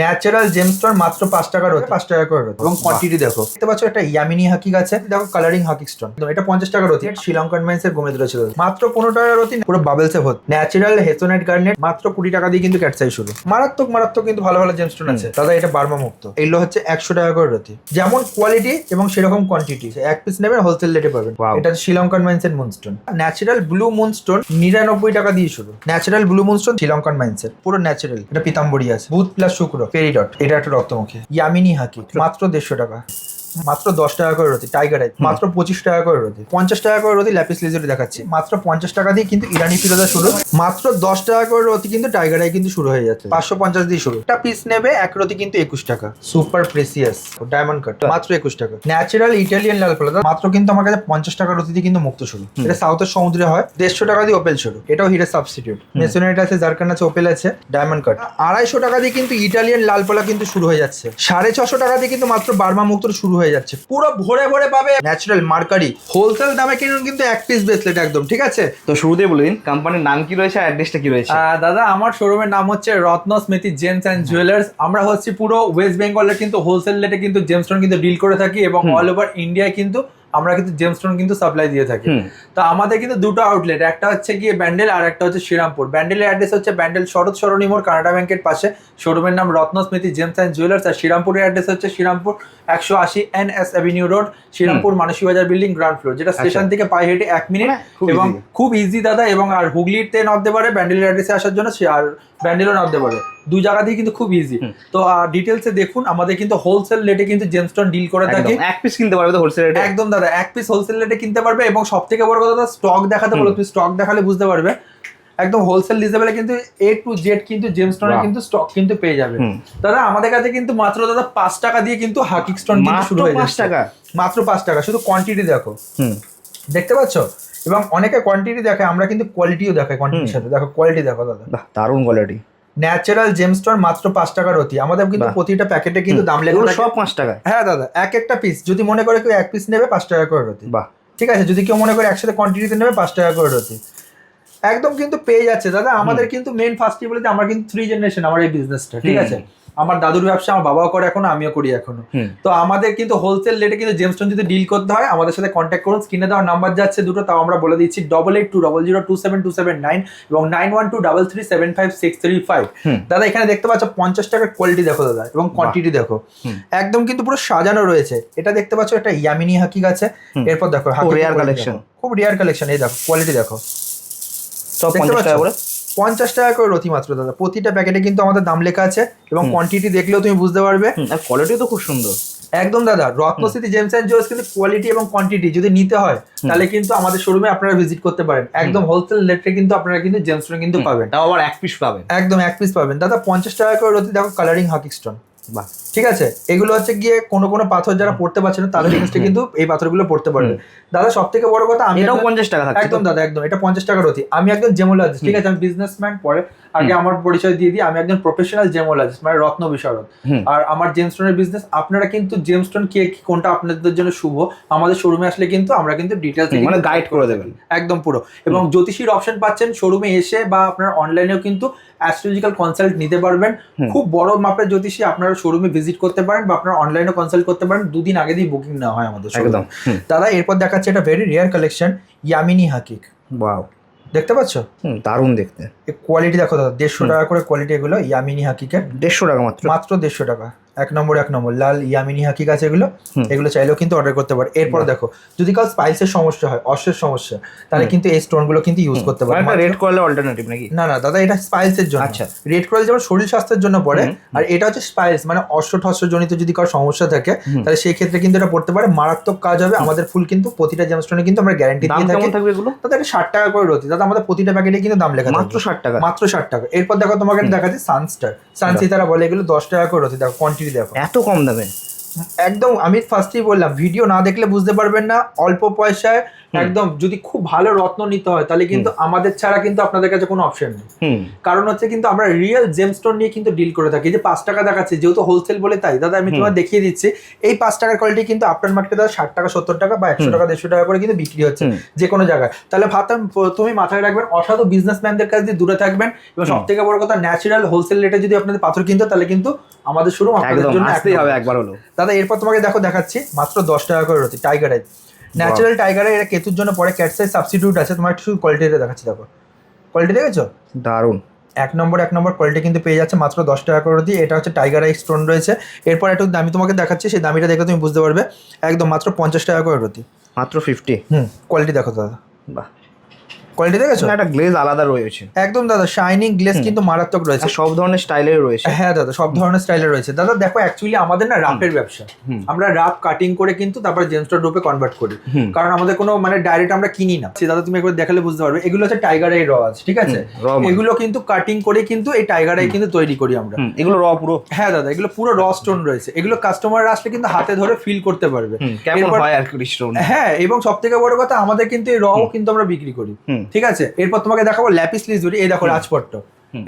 Natural gemstone মাত্র পাঁচ টাকার হতে পাঁচ টাকা করে এবং কোয়ান্টিটি দেখো। দেখতে পাচ্ছ একটা ইয়ামিনি হাকিক আছে দেখো কালারিং হাকিক স্টোন এটা পঞ্চাশ টাকার হতে শ্রীলঙ্কান মেন্স এর গোমেদ রয়েছে মাত্র পনেরো টাকার হতে পুরো বাবেলস এ ভর্তি। ন্যাচারাল হেসোনেট গার্নেট মাত্র কুড়ি টাকা দিয়ে কিন্তু ক্যাটসাই শুরু। মারাত্মক মারাত্মক কিন্তু ভালো ভালো জেমস্টোন আছে। দাদা এটা বার্মা মুক্ত। এগুলো হচ্ছে একশো টাকা করে রতি। যেমন কোয়ালিটি এবং সেরকম কোয়ান্টিটি এক পিস নেবেন হোলসেল রেটে পাবেন। এটা শ্রীলঙ্কান মাইন্স এর মুনস্টোন ন্যাচারাল ব্লু মুনস্টোন নিরানব্বই টাকা দিয়ে শুরু। Natural blue moonstone Sri Lankan mines এর। পুরো ন্যাচারাল এটা পিতাম্বরী আছে। বুধ প্লাস শুক্র। পেরিডট এটা একটা রক্তমুখী। ইয়ামিনী হাকি মাত্র দেড়শো টাকা। মাত্র দশ টাকা করে রতি টাইগার আই মাত্র পঁচিশ টাকা করে রতি। পঞ্চাশ টাকা করে রতি ল্যাপিস লেজুরি দেখাচ্ছি। মাত্র পঞ্চাশ টাকা দিয়ে কিন্তু ইরানি ফিরোজা শুরু। মাত্র দশ টাকা করে রতি কিন্তু টাইগার আই কিন্তু শুরু হয়ে যাচ্ছে। পাঁচশো পঞ্চাশ দিয়ে শুরু। একটা পিস নেবে এক রতি কিন্তু একুশ টাকা। সুপার প্রেসিয়াস ডায়মন্ড কাট মাত্র একুশ টাকা। ন্যাচারাল ইটালিয়ান লাল পালা মাত্র কিন্তু আমার কাছে পঞ্চাশ টাকা রতি দিয়ে কিন্তু মুক্ত শুরু। এটা সাউথের সমুদ্রে হয়। দেড়শো টাকা দিয়ে ওপেল শুরু। এটাও হিরে সাবস্টিটিউট মেসোনেট আছে জারকান আছে ওপেল আছে ডায়মন্ড কাট আড়াইশো টাকা দিয়ে কিন্তু ইটালিয়ান লাল পালা কিন্তু শুরু হয়ে যাচ্ছে। সাড়ে ছশো টাকা দিয়ে কিন্তু মাত্র বার্মা মুক্ত শুরু হয়ে যাচ্ছে। পুরো ভরে ভরে পাবে ন্যাচারাল মার্কারি। হোলসেল দামে কিনুন কিন্তু এক পিস ব্রেসলেট একদম ঠিক আছে? তো শুরুতেই বলে দিন কোম্পানির নাম কি রয়েছে অ্যাড্রেসটা কি রয়েছে? দাদা আমার শোরুমের নাম হচ্ছে রত্ন স্মৃতি জেমস অ্যান্ড জুয়েলার্স আমরা হচ্ছে পুরো ওয়েস্ট বেঙ্গলের কিন্তু হোলসেল রেটে কিন্তু জেমস্টোন কিন্তু ডিল করে থাকি এবং অল ওভার ইন্ডিয়ায় কিন্তু আমরা কিন্তু জেমস্টোন কিন্তু সাপ্লাই দিয়ে থাকি। তো আমাদের কিন্তু দুটো আউটলেট একটা হচ্ছে গিয়ে ব্যান্ডেল আর একটা হচ্ছে শ্রীরামপুর ব্যান্ডেলের অ্যাড্রেস হচ্ছে ব্যান্ডেল শরৎ সরণী মোড় কানাডা ব্যাংকের পাশে। শোরুমের নাম Ratna Smriti gems and jewellers আর শ্রীরামপুরের অ্যাড্রেস হচ্ছে শ্রীরামপুর একশো আশি N S avenue road Srirampur Manasi Bazar building ground floor যেটা স্টেশন থেকে পায়ে হেঁটে এক মিনিট মানে এবং খুব ইজি দাদা এবং আর হুগলিতে নামতে পারে ব্যান্ডেলের অ্যাড্রেসে আসার জন্য আর ব্যান্ডেলও নামতে পারে দুই জায়গা দিয়ে কিন্তু খুব ইজি। তো ডিটেলসে দেখুন আমাদের কিন্তু হোলসেল রেটে কিন্তু জেমস্টোন ডিল করে থাকে। এক পিস কিনতে পারবে তো হোলসেল রেটে একদম দাদা এক পিস হোলসেল রেটে কিনতে পারবে এবং সব থেকে বড় কথা স্টক দেখাতে বলো তুমি স্টক দেখালে বুঝতে পারবে। একদম হোলসেল লেভেলে কিন্তু এ টু জেড কিন্তু জেমস্টোনের Wow. কিন্তু স্টক কিন্তু পেয়ে যাবে। দাদা আমাদের কাছে কিন্তু মাত্র দাদা পাঁচ টাকা দিয়ে কিন্তু হাকিক স্টোন কিন্তু শুরু হয়ে পাঁচ টাকা? মাত্র পাঁচ টাকা শুধু কোয়ান্টিটি দেখো। দেখতে পাচ্ছ? এবং অনেকে কোয়ান্টিটি দেখে আমরা কিন্তু কোয়ালিটিও দেখাই কোয়ান্টিটির সাথে। দেখো কোয়ালিটি দেখো দাদা। দারুণ কোয়ালিটি ন্যাচারাল জেমস্টোন মাত্র পাঁচ টাকার অতি। আমাদের কিন্তু প্রতিটা প্যাকেটে কিন্তু দাম লেগে এগুলো সব পাঁচ টাকা হ্যাঁ দাদা এক একটা পিস যদি মনে করে কেউ এক পিস নেবে পাঁচ টাকা করে রতি বাহ। ঠিক আছে? যদি কেউ মনে করে একসাথে কোয়ান্টিটিতে নেবে পাঁচ টাকা করে রতি একদম কিন্তু পেয়ে যাচ্ছে। দাদা আমাদের কিন্তু মেন ফার্স্ট বলতে আমার কিন্তু থ্রি জেনারেশন আমার এই বিজনেসটা ঠিক আছে? আমার দাদুর ব্যবসা আমার বাবাও করে এখনও আমিও করি এখনও। তো আমাদের কিন্তু হোলসেল রেটে কিন্তু জেমস্টোন যদি ডিল করতে হয় আমাদের সাথে কন্ট্যাক্ট করুন স্ক্রিনে দেওয়ার নাম্বার যাচ্ছে দুটো তাও আমরা বলে দিচ্ছি double eight two double zero two seven two seven nine এবং nine one two double three seven five six three five দাদা এখানে দেখতে পাচ্ছ পঞ্চাশ টাকার কোয়ালিটি দেখো দাদা এবং কোয়ান্টিটি দেখো। একদম কিন্তু পুরো সাজানো রয়েছে। এটা দেখতে পাচ্ছ একটা ইয়ামিনি হাকি আছে এরপর দেখো collection। দেখো। খুব রেয়ার কালেকশন এই দেখো কোয়ালিটি দেখো। সব পঞ্চাশ টাকা করে? পঞ্চাশ টাকা করে রতি মাত্র দাদা। প্রতিটা প্যাকেটে কিন্তু আমাদের দাম লেখা আছে এবং কোয়ান্টিটি দেখলেও তুমি বুঝতে পারবে। আর কোয়ালিটি তো খুব সুন্দর। একদম দাদা। রত্নস্থিতি জেমস অ্যান্ড জুয়েলস কিন্তু কোয়ালিটি এবং কোয়ান্টিটি যদি নিতে হয় তাহলে কিন্তু আমাদের শোরুমে আপনারা ভিজিট করতে পারেন। একদম হোলসেল রেটে কিন্তু আপনারা কিন্তু জেমস কিন্তু পাবেন। তাও আবার এক পিস পাবেন। একদম এক পিস পাবেন। দাদা পঞ্চাশ টাকা করে রতি দেখো কালারিং হাকিক স্টোন বাহ ঠিক আছে। এগুলো হচ্ছে গিয়ে কোনো কোনো পাথর যারা পড়তে পারছে না তাদের এগেনস্টে কিন্তু এই পাথরগুলো পড়তে পারবে। দাদা সব থেকে বড় কথা আমি এটাও পঞ্চাশ টাকা একদম দাদা একদম এটা পঞ্চাশ টাকার অতি। আমি একজন জেমোলজিস্ট ঠিক আছে? আমি বিজনেসম্যান পরে। আগে আমার পরিচয় দিয়ে দিই আমি একজন প্রফেশনাল জেমোলজিস্ট মানে রত্ন বিশারদ আর আমার জেমস্টোনের বিজনেস আপনারা কিন্তু জেমস্টোন কে কোনটা আপনাদের জন্য শুভ আমাদের শোরুমে আসলে কিন্তু আমরা কিন্তু ডিটেলস মানে guide করে দেবেন। একদম পুরো। এবং জ্যোতিষীর অপশন পাচ্ছেন শোরুমে এসে বা আপনার অনলাইনেও কিন্তু অ্যাস্ট্রোলজিক্যাল কনসাল্ট নিতে পারবেন। খুব বড় মাপের জ্যোতিষী আপনারা শোরুমে ভিজিট করতে পারেন বা আপনারা অনলাইনে কনসাল্ট করতে পারেন। দুদিন আগে দিয়ে বুকিং নেওয়া হয় আমাদের একদম দাদা এরপর দেখাচ্ছে এটা ভেরি রেয়ার কালেকশন ইয়ামিনি হাকিক বাও দেখতে পাচ্ছ? দারুণ দেখতে। কোয়ালিটি দেখো দাদা দেড়শো টাকা করে কোয়ালিটি এগুলো ইয়ামিনি হাকিকের দেড়শো টাকা মাত্র। মাত্র দেড়শো টাকা। এক নম্বর এক নম্বর। লাল ইয়ামিনি হাকিক আছে এগুলো এগুলো চাইলেও কিন্তু অর্ডার করতে পারে। এরপর দেখো যদি কাউ স্পাইসের সমস্যা হয় অশ্বের সমস্যা তাহলে কিন্তু এই স্টোনগুলো কিন্তু ইউজ করতে পারে। রেড করলে অল্টারনেটিভ নাকি? না না দাদা এটা স্পাইসের জন্য। আচ্ছা। রেড করাল যেমন শরীর স্বাস্থ্যের জন্য পড়ে আর এটা হচ্ছে স্পাইস মানে অশ্ব ঠস্য জনিত যদি কারও সমস্যা থাকে তাহলে সেই ক্ষেত্রে কিন্তু এটা পড়তে পারে। মারাত্মক কাজ হবে। আমাদের ফুল কিন্তু প্রতিটা জেমস্টোনে কিন্তু আমরা গ্যারান্টি দিয়ে থাকি। থাকবে এগুলো? দাদা এটা ষাট টাকা করে রয়েছে দাদা আমাদের প্রতিটা প্যাকেটে কিন্তু দাম লেখা মাত্র। ষাট টাকা? মাত্র ষাট টাকা। এরপর দেখো তোমাকে। দেখাচ্ছি সানস্টার সানসিতারা বলে এগুলো দশ টাকা করে রয়েছে দেখো কোয়ান্টিটি দেখো। এত কম দামে একদম আমি ফার্স্টেই বললাম ভিডিও না দেখলে বুঝতে পারবেন না অল্প পয়সায় একদম যদি খুব ভালো রত্ন নিতে হয় তাহলে কিন্তু আমাদের ছাড়া কিন্তু আপনাদের কাছে কোনো অপশন নেই। কারণ হচ্ছে কিন্তু আমরা রিয়েল জেমস্টোন নিয়ে কিন্তু ডিল করে থাকি। যে পাঁচ টাকা দেখাচ্ছে যেহেতু হোলসেল বলে তাই। দাদা আমি তোমার দেখিয়ে দিচ্ছি এই পাঁচ টাকার কোয়ালিটি কিন্তু আপনার মার্কেটে দাদা ষাট টাকা সত্তর টাকা বা একশো টাকা দেড়শো টাকা করে কিন্তু বিক্রি হচ্ছে। যে কোনো জায়গায়। তাহলে ভাবতাম প্রথমেই মাথায় রাখবেন অসাধু বিজনেসম্যানদের কাছ দিয়ে দূরে থাকবেন। এবং সব থেকে বড় কথা ন্যাচারাল হোলসেল রেটে যদি আপনাদের পাথর কিনতে তাহলে কিন্তু আমাদের শুরু আপনাদের জন্য একবার হলো। দাদা এরপর তোমাকে দেখো দেখাচ্ছি। মাত্র দশ টাকা করে রয়েছে টাইগার আই ন্যাচারাল টাইগারে এটা কেতুর জন্য পরে ক্যাট সাইজ সাবস্টিটিউট আছে। তোমার একটু কোয়ালিটিটা দেখাচ্ছি দেখো। কোয়ালিটি দেখেছ? দারুণ। এক নম্বর এক নম্বর কোয়ালিটি কিন্তু পেয়ে যাচ্ছে মাত্র দশ টাকা করে দিয়ে এটা হচ্ছে টাইগার আই স্টোন রয়েছে। এরপর একটু দামি তোমাকে দেখাচ্ছি। সেই দামিটা দেখে তুমি বুঝতে পারবে। একদম মাত্র পঞ্চাশ টাকা করে রতি। মাত্র ফিফটি হুম কোয়ালিটি দেখো দাদা। বাহ। কোয়ালিটি দেখেছ? একটা গ্লেজ আলাদা রয়েছে। একদম দাদা শাইনিং হুম। কিন্তু মারাত্মক রয়েছে। সব ধরনের স্টাইলের রয়েছে। হ্যাঁ দাদা সব ধরনের স্টাইলের রয়েছে। দাদা দেখো অ্যাকচুয়ালি আমাদের না রাফের ব্যবসা। আমরা রাফ কাটিং করে কিন্তু তারপরে জেমস্টোন রূপে কনভার্ট করি। কারণ আমাদের কোনো মানে ডাইরেক্ট আমরা কিনি না। সে দাদা তুমি একবার দেখালে বুঝতে পারবে। এগুলো হচ্ছে টাইগার আই রজ ঠিক আছে? হুম, এগুলো কিন্তু কাটিং করে কিন্তু এই টাইগার আই কিন্তু তৈরি করি আমরা। এগুলো র পুরো। হ্যাঁ দাদা এগুলো পুরো র স্টোন রয়েছে। এগুলো কাস্টমার আসলে কিন্তু হাতে ধরে ফিল করতে পারবে। কেমন হয় আর কি স্টোন হ্যাঁ এবং সব থেকে বড় কথা আমাদের কিন্তু এই রও কিন্তু আমরা বিক্রি করি। ঠিক আছে? এরপর তোমাকে দেখাবো ল্যাপিস লিজুরি এই দেখো রাজপট্ট।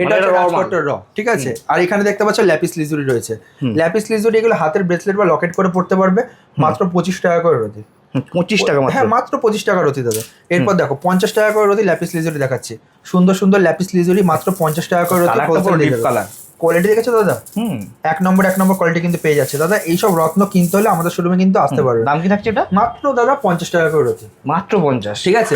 এটা মানে হচ্ছে র ঠিক আছে? আর এখানে দেখতে পাচ্ছ ল্যাপিস লিজুরি রয়েছে। ল্যাপিস লিজুরি এগুলো হাতের ব্রেসলেট বা লকেট করে পড়তে পারবে মাত্র পঁচিশ টাকা করে রতি। পঁচিশ টাকা হ্যাঁ মাত্র। পঁচিশ টাকা রতি দাদা। এরপর দেখো পঞ্চাশ টাকা করে রতি ল্যাপিস লিজুরি দেখাচ্ছি। সুন্দর সুন্দর ল্যাপিস লিজুরি মাত্র পঞ্চাশ টাকা করে রতি কালার কোয়ালিটি দেখেছ দাদা? হুম। এক নম্বর এক নম্বর কোয়ালিটি কিন্তু পেয়ে যাচ্ছে। দাদা এইসব রত্ন কিনতে হলে আমাদের শোরুমে কিন্তু আসতে পারবে। দাম কি থাকছে এটা? মাত্র দাদা পঞ্চাশ টাকা করে রয়েছে। মাত্র পঞ্চাশ। ঠিক আছে?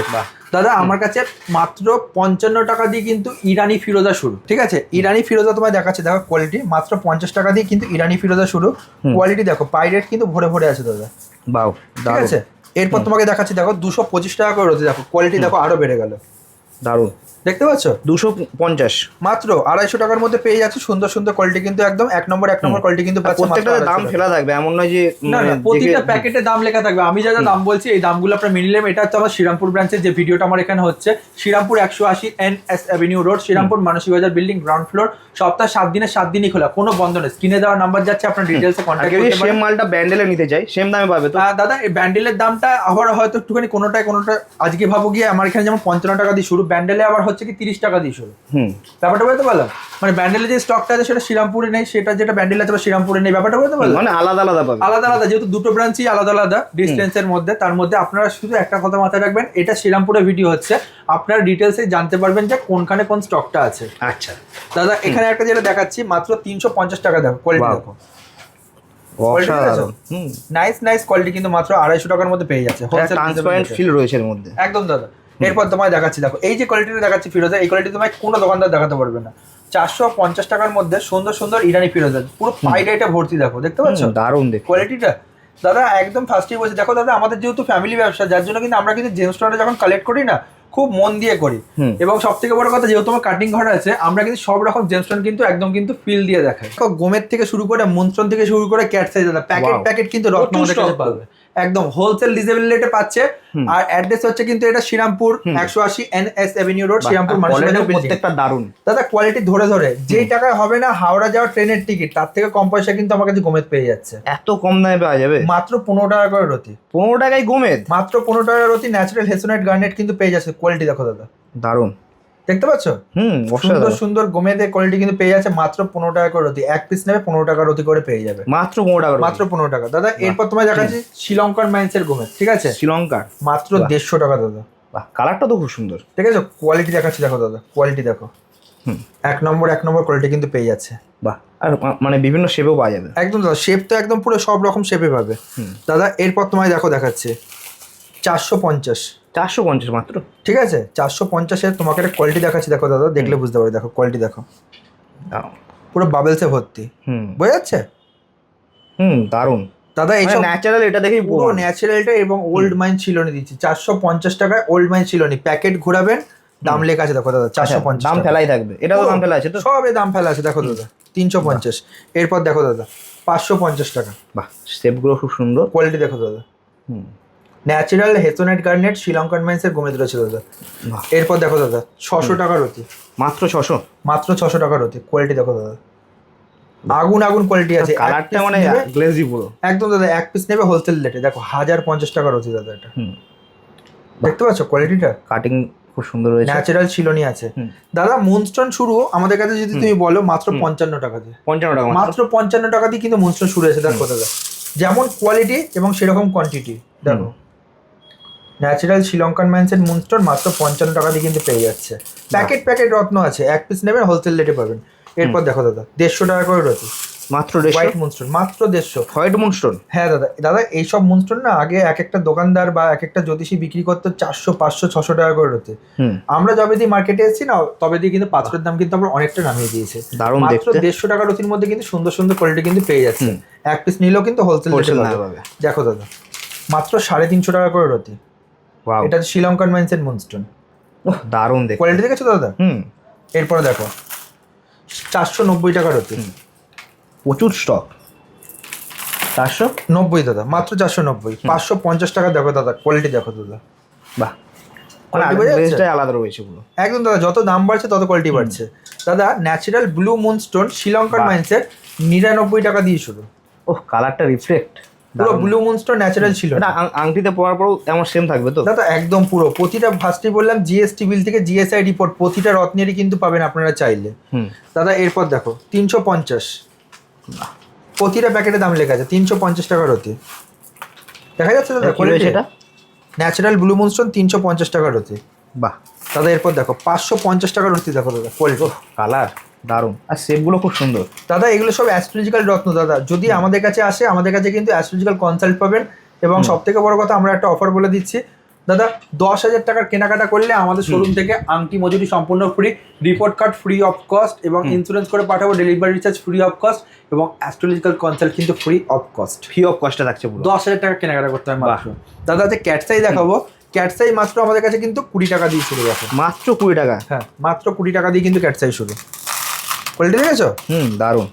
দাদা আমার কাছে মাত্র পঞ্চান্ন টাকা দিয়ে কিন্তু ইরানি ফিরোজা শুরু। ঠিক আছে? ইরানি ফিরোজা তোমায় দেখাচ্ছে। দেখো কোয়ালিটি মাত্র পঞ্চাশ টাকা দিয়ে কিন্তু ইরানি ফিরোজা শুরু। কোয়ালিটি দেখো পাইরেট কিন্তু ভরে ভরে আছে দাদা। বাউ ঠিক আছে? এরপর তোমাকে দেখাচ্ছি দেখো দুশো পঁচিশ টাকা করে রয়েছে। দেখো কোয়ালিটি দেখো আরও বেড়ে গেল। দারুণ। দেখতে পাচ্ছ? দুশো পঞ্চাশ। মাত্র আড়াইশো টাকার মধ্যে পেয়ে যাচ্ছে। সুন্দর সুন্দর কোয়ালিটি কিন্তু একদম এক নম্বর এক নম্বর কোয়ালিটি কিন্তু প্রত্যেকটা দাম ফেলা থাকবে এমন নয় যে মানে প্রতিটা প্যাকেটে দাম লেখা থাকবে। আমি যা যা দাম বলছি এই দামগুলো আপনার মেনে নিলাম এটা হচ্ছে আমার শ্রীরামপুর ব্রাঞ্চের যে ভিডিওটা আমার এখানে হচ্ছে শ্রীরামপুর একশো আশি N S avenue road Srirampur Manasi Bazar building ground floor সপ্তাহে সাত দিনে সাত দিনই খোলা কোনো বন্ধ নেই। স্ক্রিনে দেওয়ার নাম্বার যাচ্ছে আপনার ডিটেলসে কন্ট্যাক্ট করতে সেম মালটা ব্যান্ডেলে নিতে চাই সেম দামে পাবে তো? দাদা এই ব্যান্ডেলের দামটা আবার হয়তো একটুখানি কোনোটায় কোনোটা আজকে ভাবো গিয়ে আমার এখানে যেমন পঞ্চান্ন টাকা দিয়ে শুরু ব্যান্ডেলে আবার হচ্ছে কি তিরিশ টাকা দিয়ে শুরু। ব্যাপারটা বলতে পারলাম? মানে ব্যান্ডেলে যে স্টকটা আছে সেটা শ্রীরামপুরে নেই সেটা যেটা ব্যান্ডেল আছে শ্রীরামপুরে নেই ব্যাপারটা বলতে পারলাম? মানে আলাদা আলাদা আলাদা আলাদা যেহেতু দুটো ব্রাঞ্চই আলাদা আলাদা ডিস্টেন্সের মধ্যে তার মধ্যে আপনারা শুধু একটা কথা মাথায় রাখবেন এটা শ্রীরামপুরে ভিডিও হচ্ছে আপনারা ডিটেলসে জানতে পারবেন যে কোনখানে কোন স্টকটা আছে। আচ্ছা। দাদা এখানে একটা যেটা দেখাচ্ছি মাত্র তিনশো পঞ্চাশ টাকা দেখো কোয়ালিটি. দেখো। হুম। নাইস নাইস কোয়ালিটি কিন্তু মাত্র আড়াইশো টাকার মধ্যে পেয়ে যাচ্ছে ট্রান্সপারেন্ট ফিল রয়েছে এর মধ্যে। একদম দাদা। এরপর তোমায় দেখাচ্ছি দেখো এই যে কোয়ালিটিটা দেখাচ্ছি ফিরোজা এই কোয়ালিটি তোমায় কোনো দোকানদার দেখাতে পারবে না। চারশো পঞ্চাশ টাকার মধ্যে সুন্দর সুন্দর ইরানি ফিরোজা পুরো পাইড এটা ভর্তি দেখো দেখতে পাচ্ছ? দারুণ কোয়ালিটিটা দাদা একদম ফার্স্টই বলছি। দেখো দাদা আমাদের যেহেতু ফ্যামিলি ব্যবসা যার জন্য কিন্তু আমরা কিন্তু জেমস স্টোরে যখন কালেক্ট করি না খুব মন দিয়ে করি। এবং সব থেকে বড় কথা যেহেতু আমার কাটিং ঘর আছে আমরা কিন্তু সব রকম জেমস্টোন কিন্তু একদম কিন্তু ফিল দিয়ে দেখাই। দেখো, গোমের থেকে শুরু করে মনস্টোন থেকে শুরু করে ক্যাট সাইজ দাদা প্যাকেট প্যাকেট কিন্তু রত্ন stock পাবে। একদম হোলসেল ডিজেবল রেটে পাচ্ছে আর অ্যাড্রেস হচ্ছে কিন্তু এটা শ্রীরামপুর একশো আশি N S avenue road Srirampur. প্রত্যেকটা দারুণ। দাদা কোয়ালিটি ধরে ধরে। যেই টাকায় হবে না হাওড়া যাওয়ার ট্রেনের টিকিট তার থেকে কম পয়সা কিন্তু আমার কাছে গোমেদ পেয়ে যাচ্ছে। এত কম দামে পাওয়া যাবে? মাত্র পনেরো টাকা করে রতি। পনেরো টাকায় গোমেদ? মাত্র পনেরো টাকার রতি ন্যাচারাল হেসোনাইট গার্নেট কিন্তু পেয়ে যাচ্ছে। কোয়ালিটি দেখো দাদা। দারুণ। দেখতে পাচ্ছ? হুম সুন্দর সুন্দর গোমেদের কোয়ালিটি কিন্তু পেয়ে যাচ্ছে মাত্র পনেরো টাকা করে অতি এক পিস নেবে পনেরো টাকার অতি করে পেয়ে যাবে। মাত্র পনেরো টাকা মাত্র পনেরো টাকা। দাদা এরপর তোমায় দেখাচ্ছি শ্রীলঙ্কার মাইন্সের গোমেদ ঠিক আছে? শ্রীলঙ্কার? মাত্র দেড়শো টাকা দাদা। বাহ কালারটা তো খুব সুন্দর। ঠিক আছে? কোয়ালিটি দেখাচ্ছি দেখো দাদা। কোয়ালিটি দেখো। হুম। এক নম্বর এক নম্বর কোয়ালিটি কিন্তু পেয়ে যাচ্ছে। বাহ আর মানে বিভিন্ন শেপেও পাওয়া যাবে। একদম দাদা শেপ তো একদম পুরো সব রকম শেপে পাবে। হুম। দাদা এরপর তোমায় দেখো দেখাচ্ছে। চারশো পঞ্চাশ। চারশো পঞ্চাশ মাত্র। ঠিক আছে চারশো পঞ্চাশের তোমাকে একটা কোয়ালিটি দেখাচ্ছি। দেখো দাদা দেখলে বুঝতে পারবে। দেখো কোয়ালিটি দেখো। পুরো বাবেলসে ভর্তি। হুম। বোঝা যাচ্ছে? হুম দারুণ। দাদা এইসব ন্যাচারাল এটা দেখেই পুরো ন্যাচারালটা এবং ওল্ড মাইন চিলনি দিচ্ছি। চারশো পঞ্চাশ টাকায় ওল্ড মাইন চিলনি প্যাকেট ঘোরাবেন দাম লেখা আছে। দেখো দাদা চারশো আচ্ছা, পঞ্চাশ দাম ফেলাই থাকবে। এটাও দাম ফেলা আছে তো? সবে দাম ফেলা আছে। দেখো দাদা তিনশো পঞ্চাশ। এরপর দেখো দাদা পাঁচশো পঞ্চাশ টাকা। বাহ শেপগুলো খুব সুন্দর। কোয়ালিটি দেখো দাদা। হুম। ন্যাচারাল হেসোনাইট গার্নেট শ্রীলঙ্কান মাইন্সের গোমেদ রয়েছে দাদা। এরপর দেখো দাদা ছশো টাকার অতি মাত্র ছশো? মাত্র ছশো টাকার অতি কোয়ালিটি দেখো দাদা। আগুন আগুন কোয়ালিটি আছে। কালারটা মানে গ্লেজি পুরো। একদম দাদা এক পিস নেবে হোলসেল রেটে দেখো হাজার পঞ্চাশ টাকার অতি দাদা এটা। দেখতে পাচ্ছ কোয়ালিটিটা কাটিং খুব সুন্দর রয়েছে ন্যাচারাল শিলনি আছে। দাদা মুনস্টোন শুরু আমাদের কাছে যদি তুমি বলো মাত্র পঞ্চান্ন টাকা দিয়ে। পঞ্চান্ন টাকা মাত্র। মাত্র পঞ্চান্ন টাকা দিয়ে কিন্তু মুনস্টোন শুরু হয়েছে দেখো দাদা। যেমন কোয়ালিটি এবং সেরকম কোয়ান্টিটি দেখো। ন্যাচারাল শ্রীলঙ্কান ম্যানসের মুনস্টোন মাত্র পঞ্চান্ন টাকা দিয়ে কিন্তু পেয়ে যাচ্ছে। প্যাকেট প্যাকেট রত্ন আছে। এক পিস নেবেন হোলসেল রেটে পাবেন। এরপর দেখো দাদা দেড়শো টাকা করে রয়েছে মাত্র হোয়াইট মুনস্টোন মাত্র দেড়শো। হোয়াইট মুনস্টোন হ্যাঁ দাদা দাদা এইসব মুনস্টোন না আগে এক একটা দোকানদার বা এক একটা জ্যোতিষী বিক্রি করতো চারশো পাঁচশো ছশো টাকা করে রয়েছে আমরা যবে দিয়ে মার্কেটে এসেছি না তবে দিয়ে কিন্তু পাথরের দাম কিন্তু আমরা অনেকটা নামিয়ে দিয়েছে। মাত্র দেড়শো টাকা রতির মধ্যে কিন্তু সুন্দর সুন্দর কোয়ালিটি কিন্তু পেয়ে যাচ্ছে। এক পিস নিলেও কিন্তু হোলসেল দেখো দাদা মাত্র সাড়ে তিনশো টাকা করে রতি এটা হচ্ছে শ্রীলঙ্কান মাইন্সের মুনস্টোন দারুণ দেখতে। কোয়ালিটি দেখেছ দাদা? হুম। এরপরে দেখো চারশো নব্বই টাকা রতি প্রচুর স্টক চারশো? নব্বই দাদা মাত্র চারশো নব্বই। পাঁচশো পঞ্চাশ টাকা দেখো দাদা কোয়ালিটি দেখো দাদা। বাহ। আলাদা রয়েছে পুরো। একদম দাদা যত দাম বাড়ছে তত কোয়ালিটি বাড়ছে। দাদা ন্যাচারাল ব্লু মুনস্টোন শ্রীলঙ্কান বাহ। মাইন্সের নিরানব্বই টাকা দিয়ে শুরু। ওহ কালারটা রিফ্লেক্ট পুরো ব্লু মুনস্টোন ন্যাচারাল ছিল আং- আংটিতে পরার পরও এমন সেম থাকবে তো? দাদা একদম পুরো। প্রতিটা ফার্স্টে বললাম জিএসটি বিল থেকে জিএসআই রিপোর্ট প্রতিটা রত্নেরই কিন্তু পাবেন আপনারা চাইলে। দাদা এরপর দেখো তিনশো পঞ্চাশ। প্রতিটা প্যাকেটে দাম লেখা আছে তিনশো পঞ্চাশ টাকার অতি দেখা যাচ্ছে দাদা রয়েছে ন্যাচারাল ব্লু মুনস্টোন তিনশো পঞ্চাশ টাকার অতি বাহ। দাদা এরপর দেখো পাঁচশো পঞ্চাশ টাকার অতি দেখো দাদা কোয়ালিটি কালার দারুণ। আর শেপগুলো খুব সুন্দর। দাদা এগুলো সব অ্যাস্ট্রোলজিক্যাল রত্ন দাদা। যদি আমাদের কাছে আসে আমাদের কাছে কিন্তু অ্যাস্ট্রোলজিক্যাল কনসাল্ট পাবেন এবং সব থেকে বড় কথা আমরা একটা অফার বলে দিচ্ছি। দাদা দশ হাজার টাকার কেনাকাটা করলে আমাদের শোরুম থেকে আংটি মজুরি সম্পূর্ণ free report card free of cost এবং ইন্স্যুরেন্স করে পাঠাবো delivery recharge free of cost এবং অ্যাস্ট্রোলজিক্যাল কনসাল্ট কিন্তু free of cost free of কস্টটা থাকছে দশ হাজার টাকা কেনাকাটা করতে হবে মাত্র। দাদা যে ক্যাটসাই দেখাবো। ক্যাটসাই মাত্র আমাদের কাছে কিন্তু কুড়ি টাকা দিয়ে শুরু দেখো মাত্র কুড়ি টাকা? হ্যাঁ মাত্র কুড়ি টাকা দিয়ে কিন্তু ক্যাটসাই শুরু। কোয়ালিটি দেখেছ? হুম দারুণ।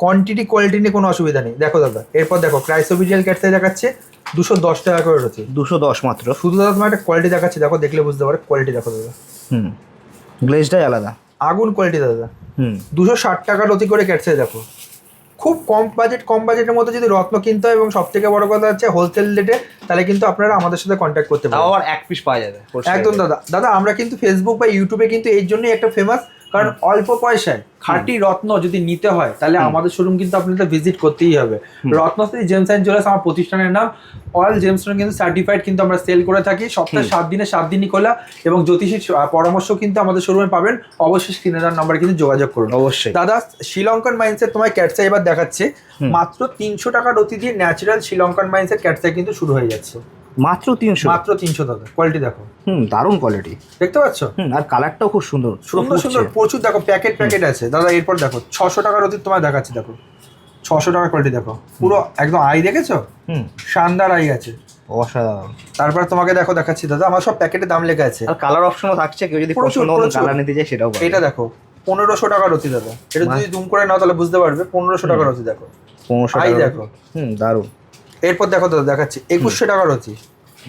কোয়ান্টিটি কোয়ালিটি নিয়ে কোনো অসুবিধা নেই। দেখো দাদা এরপর দেখো ক্রাইসোভিডিয়াল ক্যাটসাই দেখাচ্ছে দুশো দশ টাকা করে রয়েছে দুশো দশ মাত্র। শুধু দাদা তোমার একটা কোয়ালিটি দেখাচ্ছে দেখো দেখলে বুঝতে পারো কোয়ালিটি দেখো দাদা। হুম গ্লেজটাই আলাদা। আগুন কোয়ালিটি দাদা। হুম। দুশো ষাট টাকার অতি করে ক্যাটসাই দেখো। খুব কম বাজেট কম বাজেটের মধ্যে যদি রত্ন কিনতে হয় এবং সব থেকে বড় কথা হচ্ছে হোলসেল রেটে তাহলে কিন্তু আপনারা আমাদের সাথে কন্ট্যাক্ট করতে পারেন। আবার এক পিস পাওয়া যাবে। একদম দাদা। দাদা আমরা কিন্তু ফেসবুক বা ইউটিউবে কিন্তু এই জন্যই একটা ফেমাস কারণ অল্প পয়সায় খাঁটি রত্ন যদি নিতে হয় তাহলে আমাদের শোরুম কিন্তু আপনাদের ভিজিট করতেই হবে। রত্নশ্রী জেমস অ্যান্ড জুয়েলার্স আমার প্রতিষ্ঠানের নাম। অল জেমস্টোন কিন্তু সার্টিফাইড কিন্তু আমরা সেল করে থাকি। সপ্তাহে সাত দিনে সাত দিনই খোলা এবং জ্যোতিষীর পরামর্শ কিন্তু আমাদের শোরুমে পাবেন। অবশ্যই স্ক্রিনে দেওয়ার নাম্বার কিন্তু যোগাযোগ করুন। অবশ্যই। দাদা শ্রীলঙ্কান মাইন্সের তোমায় ক্যাটসা এবার দেখাচ্ছে। মাত্র তিনশো টাকার অতি দিয়ে ন্যাচারাল শ্রীলঙ্কান মাইন্সের ক্যাটসা কিন্তু শুরু হয়ে যাচ্ছে। মাত্র তিনশো। মাত্র তিনশো দাদা কোয়ালিটি দেখো। হুম দারুণ কোয়ালিটি দেখতে পাচ্ছ? হুম আর কালারটাও খুব সুন্দর সুন্দর সুন্দর প্রচুর দেখো প্যাকেট প্যাকেট আছে। দাদা এরপর দেখো ছশো টাকার অতীত তোমায় দেখাচ্ছি দেখো। ছশো টাকার কোয়ালিটি দেখো। পুরো একদম আই দেখেছ? হুম। শানদার আই আছে। অসাধারণ। তারপর তোমাকে দেখো দেখাচ্ছি দাদা আমার সব প্যাকেটে দাম লেখা আছে। আর কালার অপশনও থাকছে কেউ যদি পছন্দ কালার নিতে চায় সেটাও এটা দেখো পনেরোশো টাকার অতি দাদা। এটা যদি জুম করে নাও তাহলে বুঝতে পারবে পনেরোশো টাকার অতি দেখো। পনেরোশো আই টাকা দেখো। হুম দারুণ। এরপর দেখো দাদা দেখাচ্ছি। একুশশো টাকার অতি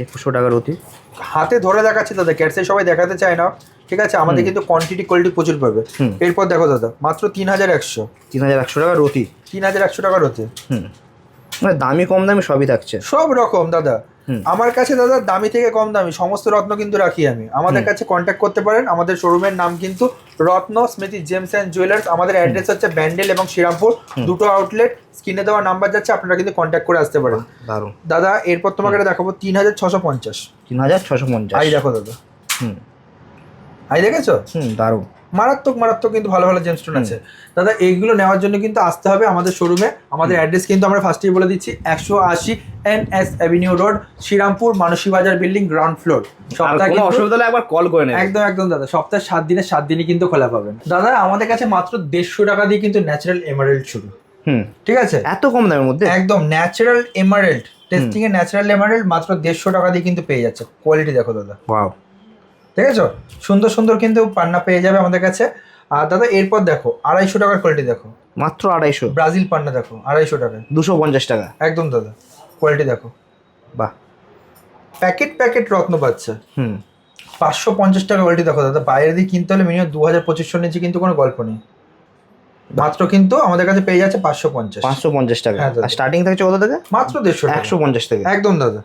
একুশশো টাকার অতি হাতে ধরে দেখাচ্ছি দাদা ক্যাটসাই সবাই দেখাতে চায় না ঠিক আছে? আমাদের কিন্তু কোয়ান্টিটি কোয়ালিটি প্রচুর পাবে। এরপর দেখো দাদা মাত্র তিন হাজার একশো। তিন হাজার একশো টাকার অতি তিন হাজার একশো টাকার অতি মানে দামি কম দামি সবই থাকছে। সব রকম দাদা। আমার কাছে দাদা দামি থেকে কম দামি সমস্ত রত্ন কিন্তু রাখি আমি। আমাদের কাছে কন্ট্যাক্ট করতে পারেন আমাদের শোরুমের নাম কিন্তু Ratna Smriti gems and jewellers আমাদের অ্যাড্রেস হচ্ছে ব্যান্ডেল এবং শ্রীরামপুর দুটো আউটলেট স্ক্রিনে দেওয়া নাম্বার যাচ্ছে আপনারা কিন্তু কন্ট্যাক্ট করে আসতে পারেন। দাদা এরপর তোমাকে এটা দেখাবো তিন হাজার ছশো পঞ্চাশ। তিন হাজার ছশো পঞ্চাশ। আই দেখো দাদা। হুম। আই দেখেছ? হুম দারুণ। মারাত্মক মারাত্মক কিন্তু ভালো ভালো জেমস্টোন আছে। দাদা এইগুলো নেওয়ার জন্য কিন্তু আসতে হবে আমাদের শোরুমে আমাদের অ্যাড্রেস কিন্তু আমরা ফার্স্টেই বলে দিচ্ছি একশো আশি N S avenue road Srirampur Manasi Bazar building ground floor সপ্তাহে অসুবিধা হলে একবার কল করে নেবে। একদম একদম দাদা। সপ্তাহে সাত দিনে সাত দিনই কিন্তু খোলা পাবেন। দাদা আমাদের কাছে মাত্র দেড়শো টাকা দিয়ে কিন্তু ন্যাচারাল এমারেল্ড শুরু। হুম। ঠিক আছে? এত কম দামের মধ্যে? একদম ন্যাচারাল এমারেল্ড টেস্টিং এ ন্যাচারাল এমারেল্ড মাত্র দেড়শো টাকা দিয়ে কিন্তু পেয়ে যাচ্ছে। কোয়ালিটি দেখো দাদা। ওয়াও ঠিক আছে? সুন্দর সুন্দর কিন্তু পান্না পেয়ে যাবে আমাদের কাছে। আর দাদা এরপর দেখো আড়াইশো টাকার কোয়ালিটি দেখো। মাত্র আড়াইশো। ব্রাজিল পান্না দেখো আড়াইশো টাকা দুশো পঞ্চাশ টাকা। একদম দাদা কোয়ালিটি দেখো। বাহ। প্যাকেট প্যাকেট রত্ন পাচ্ছে। হুম। পাঁচশো পঞ্চাশ টাকা কোয়ালিটি দেখো দাদা। বাইরে দিয়ে কিনতে হলে মিনিমাম দু হাজার পঁচিশশো নিচে কিন্তু কোনো গল্প নেই। মাত্র কিন্তু আমাদের কাছে পেয়ে যাচ্ছে পাঁচশো পঞ্চাশ। পাঁচশো পঞ্চাশ টাকা। হ্যাঁ। আর স্টার্টিং থাকছে কত থেকে মাত্র দেড়শো একশো পঞ্চাশ থেকে। একদম দাদা।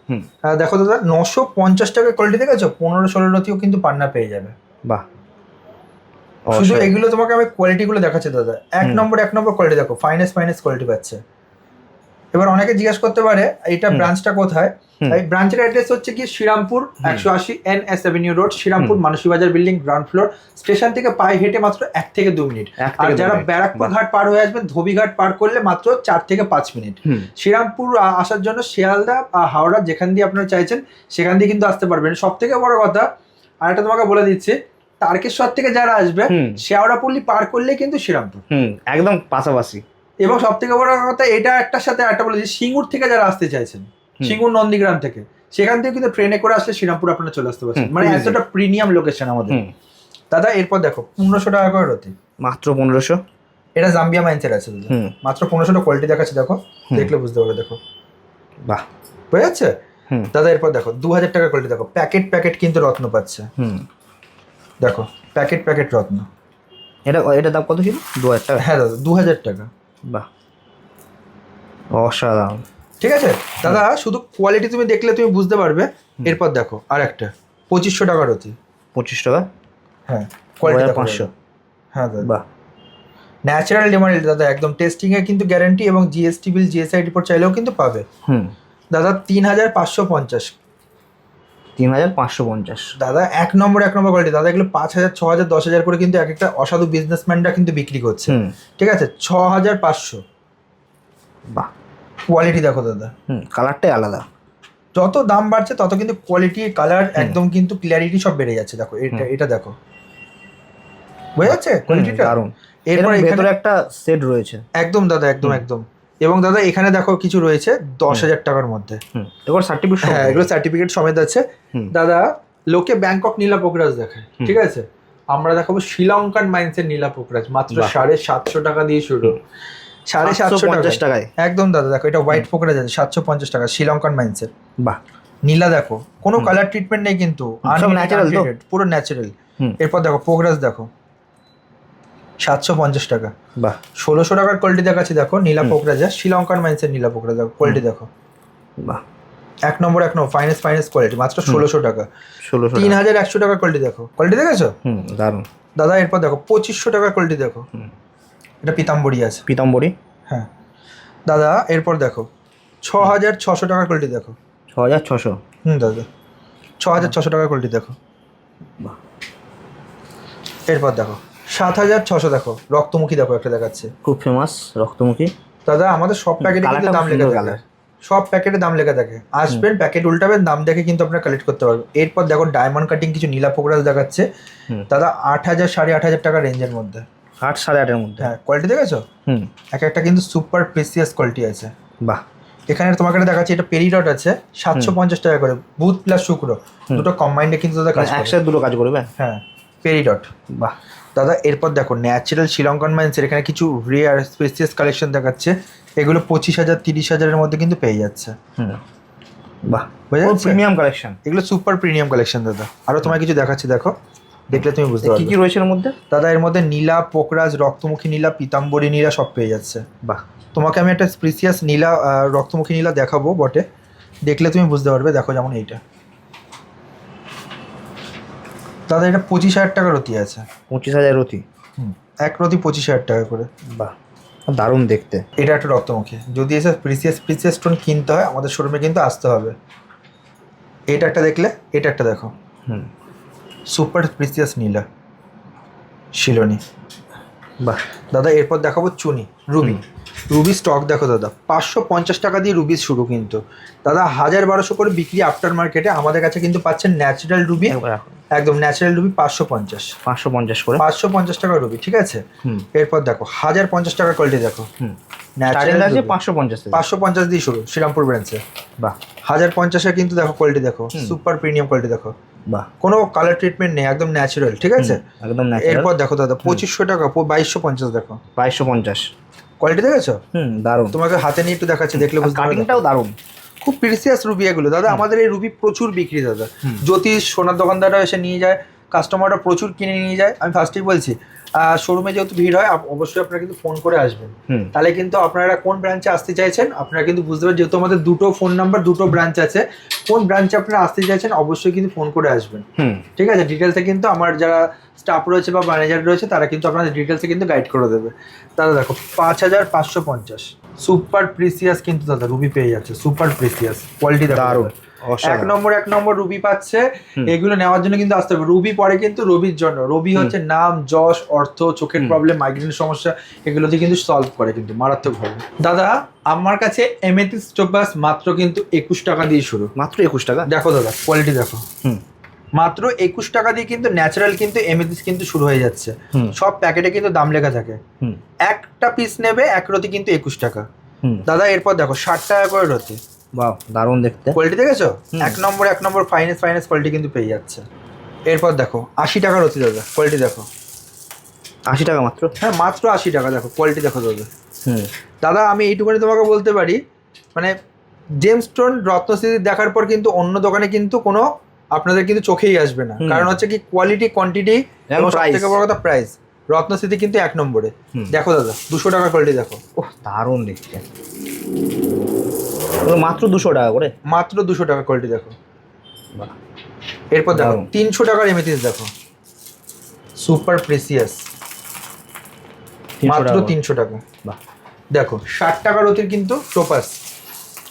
দেখো দাদা নশো পঞ্চাশ টাকার কোয়ালিটি দেখেছ? পনেরো ষোলো রতিও কিন্তু পান্না পেয়ে যাবে। বাহ। শুধু এগুলো তোমাকে আমি কোয়ালিটি গুলো দেখাচ্ছি দাদা। এক নম্বর এক নম্বর কোয়ালিটি দেখো ফাইনেস্ট ফাইনেস্ট কোয়ালিটি পাচ্ছে। এবার অনেকে জিজ্ঞাসা করতে পারে এটা ব্রাঞ্চটা কোথায়। এই ব্রাঞ্চের অ্যাড্রেস হচ্ছে কি শ্রীরামপুর একশো আশি N S avenue road Srirampur Manasi Bazar building ground floor station থেকে পায়ে হেঁটে মাত্র এক থেকে দু মিনিট। আর যারা ব্যারাকপুর ঘাট পার হয়ে আসবেন ধোবিঘাট পার করলে মাত্র চার থেকে পাঁচ মিনিট। শ্রীরামপুর আসার জন্য শিয়ালদা হাওড়া যেখান দিয়ে আপনারা চাইছেন সেখান দিয়ে কিন্তু আসতে পারবেন। সব থেকে বড় কথা আর একটা তোমাকে বলে দিচ্ছি তারকেশ্বর থেকে যারা আসবে। শেওড়াপল্লি পার করলেই কিন্তু শ্রীরামপুর। একদম পাশাপাশি। এবং সব থেকে বড় কথা এটা একটার সাথে একটা বলে দিচ্ছি সিঙ্গুর থেকে যারা আসতে চাইছেন। সিঙ্গুর নন্দীগ্রাম থেকে। সেখান থেকে কিন্তু ট্রেনে করে আসলে শ্রীরামপুর আপনারা চলে আসতে পারছেন। মানে এতটা প্রিমিয়াম লোকেশন আমাদের। দাদা এরপর দেখো পনেরোশো টাকা করে রতি। মাত্র পনেরোশো? এটা জাম্বিয়া মাইন্সের আছে মাত্র পনেরোশোটা কোয়ালিটি দেখাচ্ছে দেখো। দেখলে বুঝতে পারবে দেখো। বাহ। বুঝে যাচ্ছে দাদা এরপর দেখো দু হাজার টাকা কোয়ালিটি দেখো। প্যাকেট প্যাকেট কিন্তু রত্ন পাচ্ছে। হুম। দেখো প্যাকেট প্যাকেট রত্ন। এটা এটা দাম কত ছিল? দু হাজার টাকা? হ্যাঁ দাদা দু হাজার টাকা। বাহ। অসাধারণ। ঠিক আছে? দাদা শুধু কোয়ালিটি তুমি দেখলে তুমি বুঝতে পারবে। এরপর দেখো আর একটা। পঁচিশশো টাকার অতি পঁচিশ টাকা? হ্যাঁ কোয়ালিটি পাঁচশো। হ্যাঁ দাদা। বাহ। ন্যাচারাল ডিমান্ড দাদা একদম টেস্টিং এ কিন্তু গ্যারান্টি এবং জিএসটি বিল জিএসআই রিপোর্ট চাইলেও কিন্তু পাবে। হুম। দাদা তিন হাজার পাঁচশো পঞ্চাশ। তিন হাজার পাঁচশো পঞ্চাশ। দাদা এক নম্বর এক নম্বর কোয়ালিটি দাদা এগুলো পাঁচ হাজার ছ হাজার দশ হাজার করে কিন্তু এক একটা অসাধু বিজনেসম্যানরা কিন্তু বিক্রি করছে। ঠিক আছে? ছ হাজার পাঁচশো। বাহ। কোয়ালিটি দেখো দাদা। হুম কালারটাই আলাদা। যত দাম বাড়ছে তত কিন্তু কোয়ালিটি কালার একদম কিন্তু ক্লিয়ারিটি সব বেড়ে যাচ্ছে দেখো এটা এটা দেখো। বোঝা যাচ্ছে কোয়ালিটিটা দারুণ। এরপর ভেতরে একটা সেট রয়েছে। একদম দাদা একদম একদম। এবং দাদা এখানে দেখো কিছু রয়েছে দশ হাজার টাকার মধ্যে। এবার সার্টিফিকেট হ্যাঁ এগুলো সার্টিফিকেট সমেত আছে। দাদা লোকে ব্যাংকক নীলা পোকরাজ হুম। ঠিক আছে? আমরা দেখাবো শ্রীলঙ্কান মাইন্সের নীলা পোকরাজ মাত্র সাড়ে সাতশো টাকা দিয়ে শুরু। সাড়ে সাতশো পঞ্চাশ টাকা টাকায়। একদম দাদা দেখো এটা হোয়াইট পোকরাজ আছে সাতশো পঞ্চাশ টাকা শ্রীলঙ্কান মাইন্সের বাহ। নীলা দেখো কোনো কালার ট্রিটমেন্ট নেই কিন্তু পুরো ন্যাচারাল এরপর দেখো পোকরাজ দেখো। সাতশো পঞ্চাশ টাকা। বাহ। ষোলোশো টাকার কোয়ালিটি দেখাচ্ছি দেখো নীলা পোকরাজ শ্রীলঙ্কান মাইন্সের নীলা পোকরাজ দেখো কোয়ালিটি দেখো। বাহ। এক নম্বর এক নম্বর ফাইনেস্ট ফাইনেস্ট কোয়ালিটি মাত্র ষোলোশো টাকা। ষোলোশো তিন হাজার একশো টাকার কোয়ালিটি দেখো। কোয়ালিটি দেখেছ? দাদা এরপর দেখো পঁচিশশো টাকার কোয়ালিটি দেখো। হুম। এটা পিতাম্বরী আছে। পিতাম্বরী হ্যাঁ। দাদা এরপর দেখো। ছ হাজার ছশো টাকার কোয়ালিটি দেখো। ছ হাজার ছশো? হুম দাদা। ছ হাজার ছশো টাকার কোয়ালিটি দেখো। বাহ। এরপর দেখো। সাত হাজার ছশো দেখো। রক্তমুখী দেখো একটা দেখাচ্ছে। খুব ফেমাস রক্তমুখী। দাদা আমাদের সব প্যাকেটে কিন্তু দাম লেখা থাকে। সব প্যাকেটে দাম লেখা থাকে। আসবেন প্যাকেট উল্টাবেন দাম দেখে কিন্তু আপনারা কালেক্ট করতে পারবেন। এরপর দেখো ডায়মন্ড কাটিং কিছু নীলা পোকরাজ দেখাচ্ছে। দাদা আট হাজার সাড়ে আট হাজার টাকা রেঞ্জের মধ্যে। আট সাড়ে আটের মধ্যে। হ্যাঁ কোয়ালিটি দেখেছ? হুম। এক একটা কিন্তু সুপার প্রেসিয়াস কোয়ালিটি আছে। বাহ। এখানে তোমাকে একটা দেখাচ্ছি এটা পেরিডট আছে সাতশো পঞ্চাশ টাকা করে বুধ প্লাস শুক্র দুটো কম্বাইন্ডে কিন্তু দাদা কাজ মানে একসাথে দুটো কাজ করবে? হ্যাঁ পেরিডট বাহ। দাদা এরপর দেখো ন্যাচারাল শ্রীলঙ্কান মাইন্সের এখানে কিছু রেয়ার স্পেসিয়াস কালেকশন দেখাচ্ছে। এগুলো পঁচিশ হাজার তিরিশ হাজারের মধ্যে কিন্তু পেয়ে যাচ্ছে। হুম। বাহ। প্রিমিয়াম কালেকশন এগুলো সুপার প্রিমিয়াম কালেকশন দাদা। আরও তোমায় কিছু দেখাচ্ছি দেখো। দেখলে তুমি বুঝতে কি পারবে। কি রয়েছে এর মধ্যে? দাদা এর মধ্যে নীলা পোকরাজ রক্তমুখী নীলা পিতাম্বরী নীলা সব পেয়ে যাচ্ছে। বাহ। তোমাকে আমি একটা স্পেসিয়াস নীলা রক্তমুখী নীলা দেখাবো বটে। দেখলে তুমি বুঝতে পারবে দেখো যেমন এইটা। দাদা এটা পঁচিশ হাজার টাকা রতি আছে। পঁচিশ হাজার রতি? হুম এক রতি পঁচিশ হাজার টাকা করে। বাহ দারুণ দেখতে। এটা একটা রক্তমুখী। যদি এসে প্রিসিয়াস প্রিসিয়াস স্টোন কিনতে হয় আমাদের শোরুমে কিন্তু আসতে হবে। এটা একটা দেখলে এটা একটা দেখো। হুম। সুপার প্রিসিয়াস নীলা শিলনি। বাহ দাদা এরপর দেখাবো চুনি রুবি। রুবি স্টক দেখো দাদা পাঁচশো পঞ্চাশ টাকা দিয়ে রুবি শুরু কিন্তু। দাদা হাজার বারোশো করে বিক্রি আফটার মার্কেটে আমাদের কাছে কিন্তু পাচ্ছেন ন্যাচারাল রুবি। একদম ন্যাচারাল রুবি পাঁচশো পঞ্চাশ। পাঁচশো পঞ্চাশ করে। পাঁচশো পঞ্চাশ টাকা রুবি ঠিক আছে? এরপর দেখো হাজার পঞ্চাশ টাকা কোয়ালিটি দেখো। ন্যাচারাল আছে পাঁচশো পঞ্চাশ পাঁচশো পঞ্চাশ দিয়ে শুরু শ্রীরামপুর ব্রাঞ্চে বাহ। হাজার পঞ্চাশে কিন্তু দেখো কোয়ালিটি দেখো সুপার প্রিমিয়াম কোয়ালিটি দেখো। বাহ কোনো কালার ট্রিটমেন্ট নেই একদম ন্যাচারাল ঠিক আছে? একদম এরপর দেখো দাদা পঁচিশশো টাকা বাইশশো পঞ্চাশ দেখো। বাইশশো পঞ্চাশ। কোয়ালিটি দেখেছ? হুম দারুণ। তোমাকে হাতে নিয়ে একটু দেখাচ্ছি দেখলে বুঝতে কাটিংটাও দারুণ। খুব প্রিসিয়াস রুবি এগুলো। দাদা আমাদের এই রুবি প্রচুর বিক্রি দাদা। জ্যোতিষ সোনার দোকানদাররা এসে নিয়ে যায় কাস্টমাররা প্রচুর কিনে নিয়ে যায়। আমি ফার্স্টেই বলছি শোরুমে যেহেতু ভিড় হয় অবশ্যই আপনারা কিন্তু ফোন করে আসবেন। তাহলে কিন্তু আপনারা কোন ব্রাঞ্চে আসতে চাইছেন আপনারা কিন্তু বুঝতে পারবেন যেহেতু আমাদের দুটো ফোন নাম্বার দুটো ব্রাঞ্চ আছে কোন ব্রাঞ্চে আপনারা আসতে চাইছেন অবশ্যই কিন্তু ফোন করে আসবেন। ঠিক আছে? ডিটেলসে কিন্তু আমার যারা স্টাফ রয়েছে বা ম্যানেজার রয়েছে তারা কিন্তু আপনাদের ডিটেলসে কিন্তু গাইড করে দেবে। দাদা দেখো পাঁচ হাজার পাঁচশো পঞ্চাশ। সুপার প্রিসিয়াস কিন্তু দাদা রুবি পেয়ে যাচ্ছে। সুপার প্রিসিয়াস কোয়ালিটি দেখো দারুণ। এক নম্বর এক নম্বর রুবি পাচ্ছে। এগুলো নেওয়ার জন্য কিন্তু আসতে হবে। রুবি পরে কিন্তু রবির জন্য। রবি হচ্ছে নাম যশ অর্থ চোখের প্রবলেম মাইগ্রেন সমস্যা এগুলোতে কিন্তু সলভ করে কিন্তু মারাত্মক ভাবে। দাদা আমার কাছে এমএথিস টোপাস মাত্র কিন্তু একুশ টাকা দিয়ে শুরু। মাত্র একুশ টাকা? দেখো দাদা কোয়ালিটি দেখো। হুম। মাত্র একুশ টাকা দিয়ে কিন্তু ন্যাচারাল কিন্তু এমএথিস কিন্তু শুরু হয়ে যাচ্ছে। সব প্যাকেটে কিন্তু দাম লেখা থাকে। একটা পিস নেবে এক রতি কিন্তু একুশ টাকা। দাদা এরপর দেখো ষাট টাকা করে রতি। বাহ দারুণ দেখতে। কোয়ালিটি দেখেছ? এক নম্বর এক নম্বর ফাইনেস ফাইনেস কোয়ালিটি কিন্তু পেয়ে যাচ্ছে। এরপর দেখো আশি টাকার অতি দাদা কোয়ালিটি দেখো। আশি টাকা মাত্র? হ্যাঁ মাত্র আশি টাকা দেখো কোয়ালিটি দেখো দাদা। হুম। দাদা আমি এইটুকুনি তোমাকে বলতে পারি মানে জেমস স্টোন রত্নস্থিতি দেখার পর কিন্তু অন্য দোকানে কিন্তু কোনো আপনাদের কিন্তু চোখেই আসবে না। কারণ হচ্ছে কি কোয়ালিটি কোয়ান্টিটি এবং সব থেকে বড় কথা প্রাইস রত্নস্থিতি কিন্তু এক নম্বরে। দেখো দাদা দুশো টাকার কোয়ালিটি দেখো। ওহ দারুণ দেখতে। ওগুলো মাত্র দুশো টাকা করে? মাত্র দুশো টাকার কোয়ালিটি দেখো। এরপর দেখো তিনশো টাকার এমএথিস দেখো। সুপার প্রেসিয়াস মাত্র তিনশো টাকা। বাহ। দেখো ষাট টাকার অতির কিন্তু টোপাস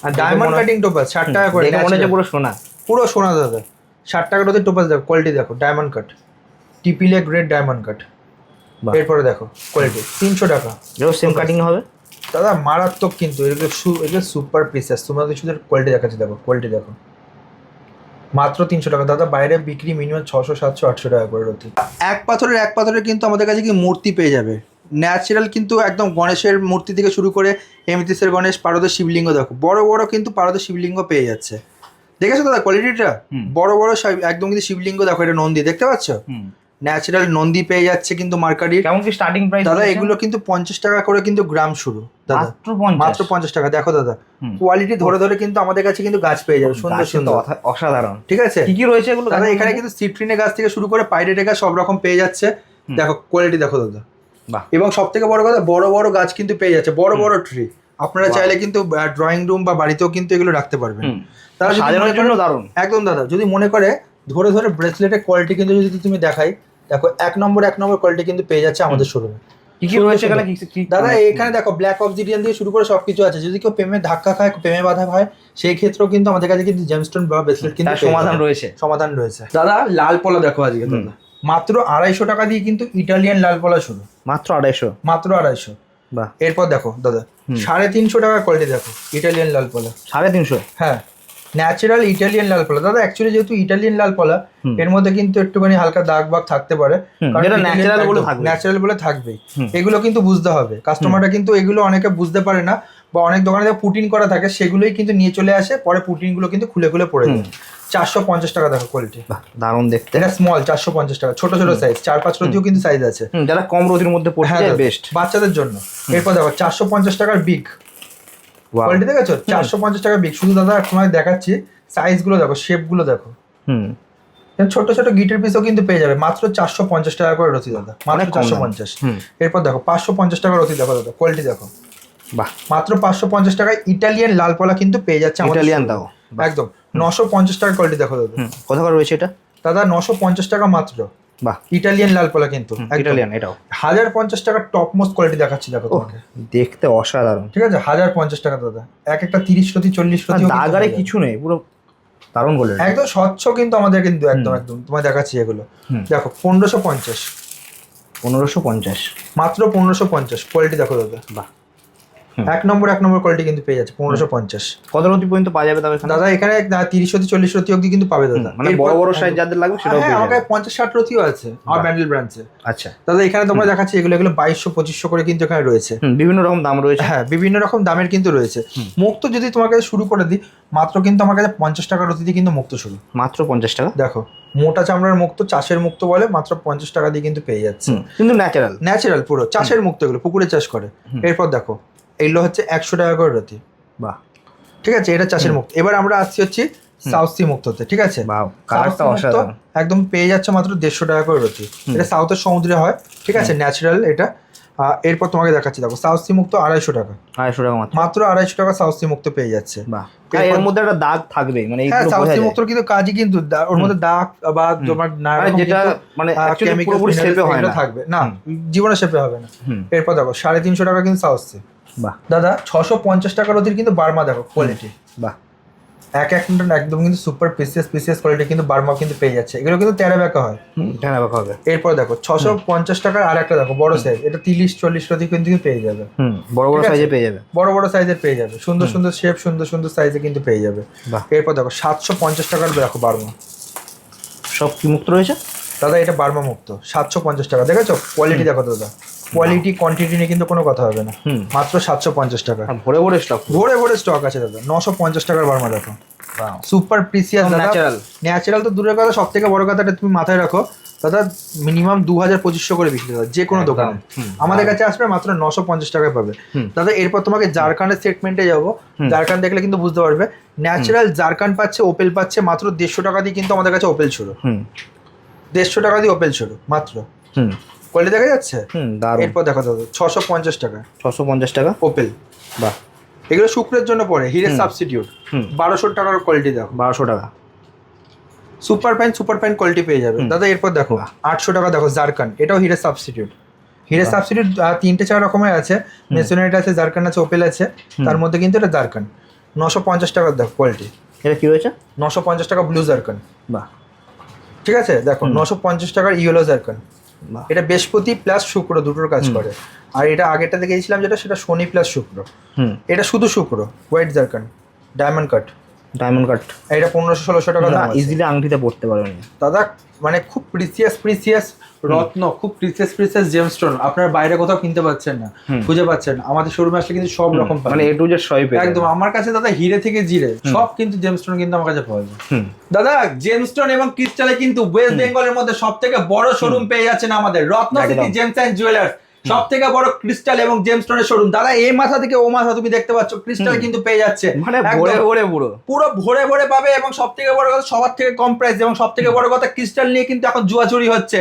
আর ডায়মন্ড কাটিং টোপাস ষাট টাকা করে মনে হচ্ছে পুরো সোনা। পুরো সোনা দাদা। ষাট টাকার অতির টোপাস দেখো কোয়ালিটি দেখো ডায়মন্ড কাট টিপিলে গ্রেড ডায়মন্ড কাট এরপরে দেখো কোয়ালিটি তিনশো টাকা। এটাও সেম কাটিং হবে? দাদা মারাত্মক কিন্তু এগুলো সু এগুলো সুপার প্রিসিয়াস তোমাদের শুধু কোয়ালিটি দেখাচ্ছি দেখো কোয়ালিটি দেখো। মাত্র তিনশো টাকা। দাদা বাইরে বিক্রি মিনিমাম ছশো সাতশো আটশো টাকা করে রতি এক পাথরের এক পাথরের কিন্তু আমাদের কাছে কি মূর্তি পেয়ে যাবে। ন্যাচারাল কিন্তু একদম গণেশের মূর্তি থেকে শুরু করে এমতিসের গণেশ পারদের শিবলিঙ্গ দেখো বড় বড় কিন্তু পারদের শিবলিঙ্গ পেয়ে যাচ্ছে। দেখেছ দাদা কোয়ালিটিটা হুম। বড় বড় একদম কিন্তু শিবলিঙ্গ দেখো এটা নন্দী দেখতে পাচ্ছ? হুম। ন্যাচারাল নন্দী পেয়ে যাচ্ছে কিন্তু মার্কারির। কেমন কি স্টার্টিং প্রাইস দাদা এগুলো কিন্তু পঞ্চাশ টাকা করে কিন্তু গ্রাম শুরু দাদা। মাত্র পঞ্চাশ। টাকা দেখো দাদা। কোয়ালিটি ধরে ধরে কিন্তু আমাদের কাছে কিন্তু গাছ পেয়ে যাবে সুন্দর সুন্দর। অসাধারণ। ঠিক আছে? কি কি রয়েছে এগুলো? দাদা এখানে? কিন্তু সিট্রিনের গাছ থেকে শুরু করে পাইরেটের গাছ সব রকম পেয়ে যাচ্ছে। দেখো কোয়ালিটি দেখো দাদা। বাহ। এবং সব থেকে বড় কথা বড় বড় গাছ কিন্তু পেয়ে যাচ্ছে বড় বড় ট্রি আপনারা চাইলে কিন্তু ড্রয়িং রুম বা বাড়িতেও কিন্তু এগুলো রাখতে পারবেন। তারা সাজানোর জন্য দারুণ। একদম দাদা যদি মনে করে ধরে ধরে ব্রেসলেটের কোয়ালিটি কিন্তু যদি তুমি দেখাই দেখো এক নম্বর এক নম্বর কোয়ালিটি কিন্তু পেয়ে যাচ্ছে আমাদের শোরুমে কি কি রয়েছে এখানে? কি কি দাদা এখানে দেখো ব্ল্যাক অবজিডিয়ান দিয়ে শুরু করে সবকিছু আছে। যদি কেউ প্রেমে ধাক্কা খায় প্রেমে বাধা হয় সেই ক্ষেত্রেও কিন্তু আমাদের কাছে কিন্তু জেমস্টোন বা ব্রেসলেট কিন্তু সমাধান রয়েছে। সমাধান রয়েছে। দাদা লাল পলা দেখো আজকে দাদা মাত্র আড়াইশো টাকা দিয়ে কিন্তু ইটালিয়ান লাল পলা শুরু মাত্র আড়াইশো? মাত্র আড়াইশো। বাহ। এরপর দেখো দাদা সাড়ে তিনশো টাকার কোয়ালিটি দেখো ইটালিয়ান লাল পলা। সাড়ে তিনশো? হ্যাঁ। ন্যাচারাল ইটালিয়ান লাল পলা দাদা অ্যাকচুয়ালি যেহেতু ইটালিয়ান লাল পলা এর মধ্যে কিন্তু একটুখানি হালকা দাগ বাগ থাকতে পারে। ন্যাচারাল বলে থাকবে। ন্যাচারাল বলে থাকবেই এগুলো কিন্তু বুঝতে হবে। কাস্টমাররা কিন্তু এগুলো অনেকে বুঝতে পারে না বা অনেক দোকানে যে পুটিন করা থাকে সেগুলোই কিন্তু নিয়ে চলে আসে পরে পুটিনগুলো কিন্তু খুলে খুলে পড়ে যায়। চারশো পঞ্চাশ টাকা দেখো কোয়ালিটি দারুণ দেখতে। এটা স্মল চারশো পঞ্চাশ টাকা ছোট ছোট সাইজ চার পাঁচ রতিও কিন্তু সাইজ আছে। যারা কম রোদির মধ্যে পড়ে হ্যাঁ বেস্ট বাচ্চাদের জন্য। এরপর দেখো চারশো পঞ্চাশ টাকার বিগ কোয়ালিটি দেখেছ? চারশো পঞ্চাশ টাকার বিগ শুধু দাদা তোমায় দেখাচ্ছি। সাইজগুলো দেখো শেপগুলো দেখো। হুম। ছোট ছোট গিটার পিসও কিন্তু পেয়ে যাবে। মাত্র চারশো পঞ্চাশ টাকা করে রতি দাদা। মাত্র চারশো পঞ্চাশ। এরপর দেখো পাঁচশো পঞ্চাশ টাকার রতি দেখো দাদা কোয়ালিটি দেখো। বাহ। মাত্র পাঁচশো পঞ্চাশ টাকায় ইটালিয়ান লাল পলা কিন্তু পেয়ে যাচ্ছে ইটালিয়ান দাও। একদম। নশো পঞ্চাশ টাকার কোয়ালিটি দেখো দাদা। হুম। কত করে রয়েছে এটা? দাদা নশো পঞ্চাশ টাকা মাত্র। বাহ। ইটালিয়ান লাল পলা কিন্তু। ইটালিয়ান এটাও। হাজার পঞ্চাশ টাকার টপ মোস্ট কোয়ালিটি দেখাচ্ছি দেখো তোমাকে। দেখতে অসাধারণ। ঠিক আছে? হাজার পঞ্চাশ টাকা দাদা। এক একটা তিরিশ রতি চল্লিশ রতি দাগারে কিছু নেই পুরো দারুণ বলে একদম স্বচ্ছ কিন্তু আমাদের কিন্তু একদম একদম। তোমায় দেখাচ্ছি এগুলো। দেখো পনেরোশো পঞ্চাশ। পনেরোশো পঞ্চাশ। মাত্র পনেরোশো পঞ্চাশ। কোয়ালিটি দেখো দাদা। বাহ। এক নম্বর এক নম্বর কোয়ালিটি কিন্তু পেয়ে যাচ্ছে পনেরোশো পঞ্চাশ। কত পর্যন্ত পাওয়া যাবে তবে দাদা এখানে তিরিশ রতি চল্লিশ রতি অব্দি কিন্তু পাবে দাদা। মানে বড় বড় সাইজ যাদের লাগবে সেটাও হ্যাঁ আমাকে পঞ্চাশ ষাট রতিও আছে আমার ব্যান্ডেল ব্রাঞ্চে আচ্ছা। দাদা এখানে তোমরা দেখাচ্ছি এগুলো এগুলো বাইশশো পঁচিশশো করে কিন্তু এখানে রয়েছে। বিভিন্ন রকম দাম রয়েছে। হ্যাঁ বিভিন্ন রকম দামের কিন্তু রয়েছে। মুক্ত যদি তোমার কাছে শুরু করে দিই মাত্র কিন্তু আমার কাছে পঞ্চাশ টাকা রতিতে কিন্তু মুক্ত শুরু। মাত্র পঞ্চাশ টাকা? দেখো মোটা চামড়ার মুক্ত চাষের মুক্ত বলে মাত্র পঞ্চাশ টাকা দিয়ে কিন্তু পেয়ে যাচ্ছে। কিন্তু ন্যাচারাল ন্যাচারাল পুরো চাষের মুক্ত এগুলো পুকুরে চাষ করে। এরপর দেখো এগুলো হচ্ছে একশো টাকা করে রতি। বাহ। ঠিক আছে? এটা চাষের মুক্ত। এবার আমরা আসছি হচ্ছে সাউথ সি মুক্ততে ঠিক আছে? কালারটা অসাধারণ। একদম পেয়ে যাচ্ছে মাত্র দেড়শো টাকা করে রতি। এটা সাউথের সমুদ্রে হয় ঠিক আছে? ন্যাচারাল এটা। এরপর তোমাকে দেখাচ্ছি। দেখো সাউথ সি মুক্ত আড়াইশো টাকা। আড়াইশো টাকা মাত্র। আড়াইশো টাকা সাউথ সি মুক্ত পেয়ে যাচ্ছে। এর মধ্যে একটা দাগ থাকবে মানে হ্যাঁ সাউথ সি মুক্তর কিন্তু কাজই কিন্তু ওর মধ্যে দাগ বা তোমার মানে যেটা মানে হয় না। থাকবে। না জীবনে শেপে হবে না। এরপর দেখো সাড়ে তিনশো টাকা কিন্তু সাউথ সি বাহ। দাদা ছশো পঞ্চাশ টাকার অধীর কিন্তু বার্মা দেখো কোয়ালিটি বাহ। এক এক একদম কিন্তু সুপার পিসিএস পিসিএস কোয়ালিটি কিন্তু বার্মা কিন্তু পেয়ে যাচ্ছে। এগুলো কিন্তু তেরো ব্যাকা হয়। জানা বাবা হবে। এরপর দেখো ছশো পঞ্চাশ টাকার আর একটা দেখো বড় সাইজ এটা তিরিশ চল্লিশ রতি কিন্তু পেয়ে যাবে। হুম বড় বড় সাইজে পেয়ে যাবে। বড় বড় সাইজের পেয়ে যাবে। সুন্দর সুন্দর শেপ সুন্দর সুন্দর সাইজে কিন্তু পেয়ে যাবে। বাহ। এরপর দেখো সাতশো পঞ্চাশ টাকার দেখো বার্মা। সব কি মুক্ত রয়েছে? দাদা এটা বার্মা মুক্ত। সাতশো পঞ্চাশ টাকা। দেখেছ? কোয়ালিটি দেখো দাদা। কোয়ালিটি কোয়ান্টিটি নিয়ে কিন্তু কোনো কথা হবে না। মাত্র সাতশো পঞ্চাশ টাকা। ভরে ভরে স্টক ভোরে ভোরে স্টক আছে দাদা। নশো পঞ্চাশ টাকার বার্মা দেখো। সুপার প্রিসিয়াস ন্যাচারাল ন্যাচারাল তো দূরের কথা সব থেকে বড় কথাটা তুমি মাথায় রাখো। দাদা মিনিমাম দু হাজার পঁচিশশো করে বিক্রি দাদা যে কোনো। দোকানে। আমাদের কাছে আসবে মাত্র নশো পঞ্চাশ টাকায় পাবে। দাদা এরপর তোমাকে জারখান্ডের সেগমেন্টে যাব। হুম। জারখান্ড দেখলে কিন্তু বুঝতে পারবে। ন্যাচারাল জারখান্ড পাচ্ছে ওপেল পাচ্ছে মাত্র দেড়শো টাকা দিয়ে কিন্তু আমাদের কাছে ওপেল ছিল। দেড়শো টাকা দিয়ে ওপেল ছিল মাত্র। হুম। কোয়ালিটি দেখা যাচ্ছে? হুম দারুণ। এরপর দেখা দাদা ছশো পঞ্চাশ টাকা। ছশো পঞ্চাশ টাকা? ওপেল বাহ। এগুলো শুক্রের জন্য পড়ে হিরের। সাবস্টিটিউট হুম। বারোশো টাকার কোয়ালিটি দেখো। বারোশো টাকা। Super fine super fine quality পেয়ে যাবে। দাদা এরপর দেখো আটশো টাকা দেখো জারকান এটাও হিরের সাবস্টিটিউট হিরের সাবস্টিটিউট তিনটে চার রকমের আছে। মেসোনাইট আছে জারকান আছে ওপেল আছে। তার মধ্যে কিন্তু এটা জারকান নশো পঞ্চাশ টাকার দেখো কোয়ালিটি এটা কি রয়েছে নশো পঞ্চাশ টাকা ব্লু জারকান বাহ। ঠিক আছে? দেখো নশো পঞ্চাশ টাকার ইয়েলো জারকান এটা বৃহস্পতি প্লাস শুক্র দুটোর কাজ করে। আর এটা আগেরটা দেখেছিলাম যেটা সেটা শনি প্লাস শুক্র। এটা শুধু শুক্র white zircon diamond cut diamond cut এটা পনেরোশো ষোলোশো টাকা দাম ইজিলি আংটিতে পড়তে পারবেন। দাদা মানে খুব প্রিসিয়াস প্রিসিয়াস রত্ন খুব প্রিসিয়াস প্রিসিয়াস জেমস্টোন আপনার বাইরে কোথাও কিনতে পাচ্ছেন না খুঁজে পাচ্ছেন না। আমাদের শোরুমে আসলে কিন্তু সব রকম মানে এ টু জেড সবই একদম আমার কাছে দাদা হিরে থেকে জিরে সব কিন্তু জেমস্টোন কিন্তু আমার কাছে পাওয়া যায়। দাদা জেমস্টোন এবং ক্রিস্টালে কিন্তু ওয়েস্ট বেঙ্গলের মধ্যে সব থেকে বড় শোরুম পেয়ে যাচ্ছেন আমাদের Ratna city gems and jewellers সব থেকে বড় ক্রিস্টাল এবং জেমস্টোনের শোরুম দাদা এই মাথা থেকে ও মাথা তুমি দেখতে পাচ্ছ ক্রিস্টাল কিন্তু পেয়ে যাচ্ছে। মানে ভরে ভরে পুরো। পুরো ভরে ভরে পাবে এবং সব থেকে বড় কথা সবার থেকে কম প্রাইস এবং সব থেকে বড় কথা ক্রিস্টাল নিয়ে কিন্তু এখন জুয়াচুরি হচ্ছে।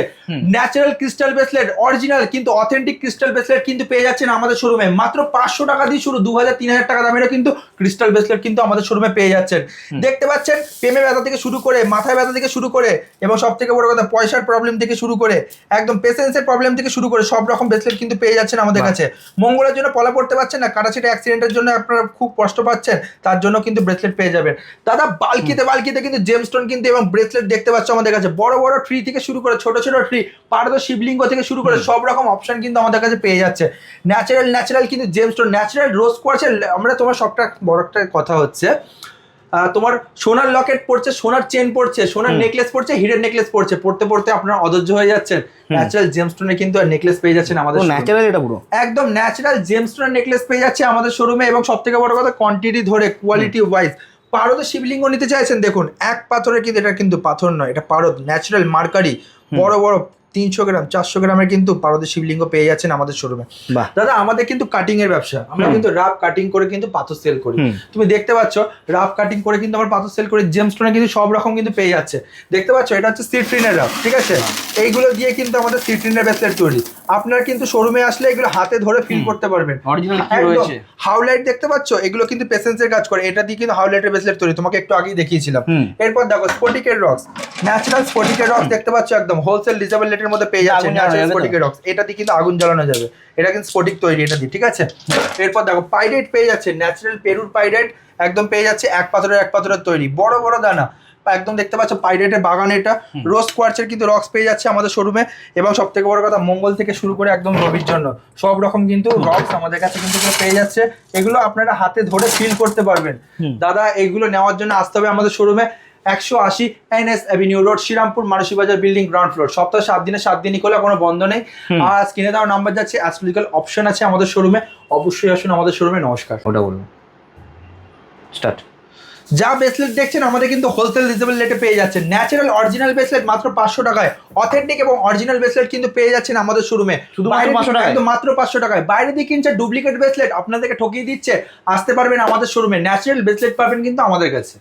ন্যাচারাল ক্রিস্টাল ব্রেসলেট অরিজিনাল কিন্তু অথেন্টিক ক্রিস্টাল ব্রেসলেট কিন্তু পেয়ে যাচ্ছেন আমাদের শোরুমে মাত্র পাঁচশো টাকা দিয়ে শুরু দু হাজার তিন হাজার টাকা দামেরও কিন্তু ক্রিস্টাল ব্রেসলেট কিন্তু আমাদের শোরুমে পেয়ে যাচ্ছেন। দেখতে পাচ্ছেন প্রেমে ব্যথা থেকে শুরু করে মাথায় ব্যথা থেকে শুরু করে এবং সব থেকে বড় কথা পয়সার প্রবলেম থেকে শুরু করে একদম পেশেন্সের প্রবলেম থেকে শুরু করে সব রকম ব্রেসলেট কিন্তু পেয়ে যাচ্ছেন আমাদের কাছে। মঙ্গলের জন্য পলা পড়তে পারছেন না কাটাছিটা অ্যাক্সিডেন্টের জন্য আপনারা খুব কষ্ট পাচ্ছেন তার জন্য কিন্তু ব্রেসলেট পেয়ে যাবেন। দাদা বালকিতে বালকিতে কিন্তু জেমস্টোন কিন্তু এবং ব্রেসলেট দেখতে পাচ্ছ আমাদের কাছে। বড় বড় ট্রি থেকে শুরু করে ছোট ছোট ট্রি পারদ শিবলিঙ্গ থেকে শুরু করে সব রকম অপশন কিন্তু আমাদের কাছে পেয়ে যাচ্ছে। ন্যাচারাল ন্যাচারাল কিন্তু জেমস্টোন ন্যাচারাল রোজ কোয়ার্সের আমরা তোমার সবটা বড় একটা কথা হচ্ছে। তোমার সোনার লকেট পড়ছে সোনার চেন পড়ছে সোনার নেকলেস পড়ছে হিরের নেকলেস পড়ছে পড়তে পড়তে আপনারা অধৈর্য হয়ে যাচ্ছেন। ন্যাচারাল জেমস্টোনে কিন্তু নেকলেস পেয়ে যাচ্ছেন আমাদের ন্যাচারাল এটা পুরো? একদম ন্যাচারাল জেমস্টোনের নেকলেস পেয়ে যাচ্ছে আমাদের শোরুমে এবং সব থেকে বড় কথা কোয়ান্টিটি ধরে কোয়ালিটি ওয়াইজ পারদ শিবলিঙ্গ নিতে চাইছেন দেখুন এক পাথরে কিন্তু এটা কিন্তু পাথর নয় এটা পারদ ন্যাচারাল মার্কারি। বড় বড় তিনশো গ্রাম চারশো গ্রামের কিন্তু পারদের শিবলিঙ্গ পেয়ে যাচ্ছেন আমাদের শোরুমে দাদা আমাদের কিন্তু কাটিং এর ব্যবসা। আমরা কিন্তু রাফ কাটিং করে কিন্তু পাথর সেল করি। তুমি দেখতে পাচ্ছ রাফ কাটিং করে কিন্তু আমার পাথর সেল করি জেমস্টোনে কিন্তু সব রকম কিন্তু পেয়ে যাচ্ছে। দেখতে পাচ্ছ এটা হচ্ছে সিট্রিনের রাফ ঠিক আছে? এইগুলো দিয়ে কিন্তু আমাদের সিট্রিনের ব্রেসলেট তৈরি। আপনার কিন্তু শোরুমে আসলে এগুলো হাতে ধরে ফিল করতে পারবেন। হাউলাইট দেখতে পাচ্ছ? এগুলো কিন্তু পেশেন্সের কাজ করে। এটা দিয়ে কিন্তু হাউলাইটের ব্রেসলেট তৈরি। তোমাকে একটু আগেই দেখিয়েছিলাম। এরপর দেখো স্পটিকের রক্স ন্যাচারাল স্পটিকের রক্স দেখতে পাচ্ছ একদম। হোলসেল রেটের মধ্যে পেয়ে যাচ্ছে আগুন জ্বালানো ন্যাচারাল স্পটিকের রক্স এটা দিয়ে কিন্তু আগুন জ্বালানো যাবে। এটা কিন্তু স্পটিক তৈরি এটা দিয়ে ঠিক আছে? এরপর দেখো পাইরেট পেয়ে যাচ্ছে ন্যাচারাল পেরুর পাইরেট একদম পেয়ে যাচ্ছে এক পাথরের এক পাথরের তৈরি। বড় বড় দানা। একদম দেখতে পাচ্ছ পাইরেটের বাগান এটা। রোজ কোয়ার্চের কিন্তু রক্স পেয়ে যাচ্ছে আমাদের শোরুমে এবং সব থেকে বড় কথা মঙ্গল থেকে শুরু করে একদম রবির জন্য। সব রকম কিন্তু রক্স আমাদের কাছে কিন্তু পেয়ে যাচ্ছে। এগুলো আপনারা হাতে ধরে ফিল করতে পারবেন। দাদা এগুলো নেওয়ার জন্য আসতে হবে আমাদের শোরুমে একশো আশি N S avenue road Srirampur Manasi Bazar building ground floor. সপ্তাহে সাত দিনে সাত দিনই খোলা কোনো বন্ধ নেই। আর স্ক্রিনে দেওয়া নাম্বার যাচ্ছে অ্যাস্ট্রোলজিক্যাল অপশন আছে আমাদের শোরুমে অবশ্যই আসুন আমাদের শোরুমে নমস্কার। ওটা বলব স্টার্ট যা ব্রেসলেট দেখছেন আমাদের কিন্তু হোলসেল রিজনেবল রেটে পেয়ে যাচ্ছেন। ন্যাচারাল অরিজিনাল ব্রেসলেট মাত্র পাঁচশো টাকায়। অথেন্টিক এবং অরিজিনাল ব্রেসলেট কিন্তু পেয়ে যাচ্ছেন আমাদের শোরুমে 500 টাকায়? একদম মাত্র পাঁচশো টাকায়। বাইরে দিয়ে কিনছে ডুপ্লিকেট ব্রেসলেট আপনাদেরকে ঠকিয়ে দিচ্ছে আসতে পারবেন আমাদের শোরুমে ন্যাচারাল ব্রেসলেট পাবেন কিন্তু আমাদের কাছে।